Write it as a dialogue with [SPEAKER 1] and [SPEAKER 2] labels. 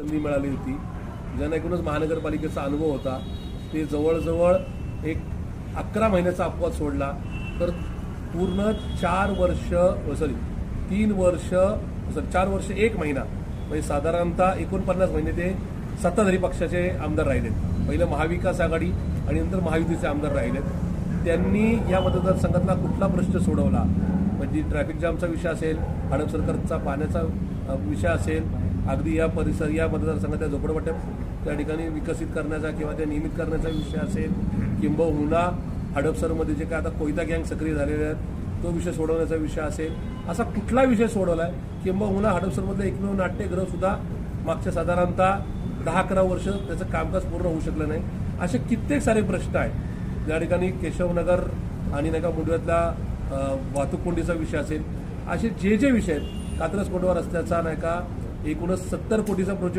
[SPEAKER 1] संधी मिळाली होती. ज्यांना एकूणच महानगरपालिकेचा अनुभव होता. ते जवळजवळ एक अकरा महिन्याचा अपवाद सोडला. तर पूर्ण चार वर्ष सॉरी तीन वर्ष सॉरी चार वर्ष एक महिना म्हणजे साधारणतः एकोणपन्नास महिने ते सत्ताधारी पक्षाचे आमदार राहिलेत. पहिलं महाविकास आघाडी आणि नंतर महायुतीचे आमदार राहिलेत. त्यांनी या मतदारसंघातला कुठला प्रश्न सोडवला? म्हणजे ट्रॅफिक जामचा विषय असेल हडप सरकारचा पाण्याचा विषय असेल अगदी या परिसर या मतदारसंघातल्या झोपडपट्ट्या त्या ठिकाणी विकसित करण्याचा किंवा त्या नियमित करण्याचा विषय असेल किंबहुना हडपसरमध्ये जे काय आता कोयता गँग सक्रिय झालेले आहेत तो विषय सोडवण्याचा विषय असेल असा कुठला विषय सोडवला आहे किंबहुना हडपसरमधलं एकमेव नाट्यगृहसुद्धा मागच्या साधारणतः दहा अकरा वर्ष त्याचं कामकाज पूर्ण होऊ शकलं नाही. असे कित्येक सारे प्रश्न आहेत. ज्या ठिकाणी केशवनगर आणि नाही का मुंडव्यातला वाहतूक कोंडीचा विषय असेल असे जे जे विषय आहेत कात्रस कोंडवा रस्त्याचा नाही का एकूणच सत्तर कोटीचा प्रोजेक्ट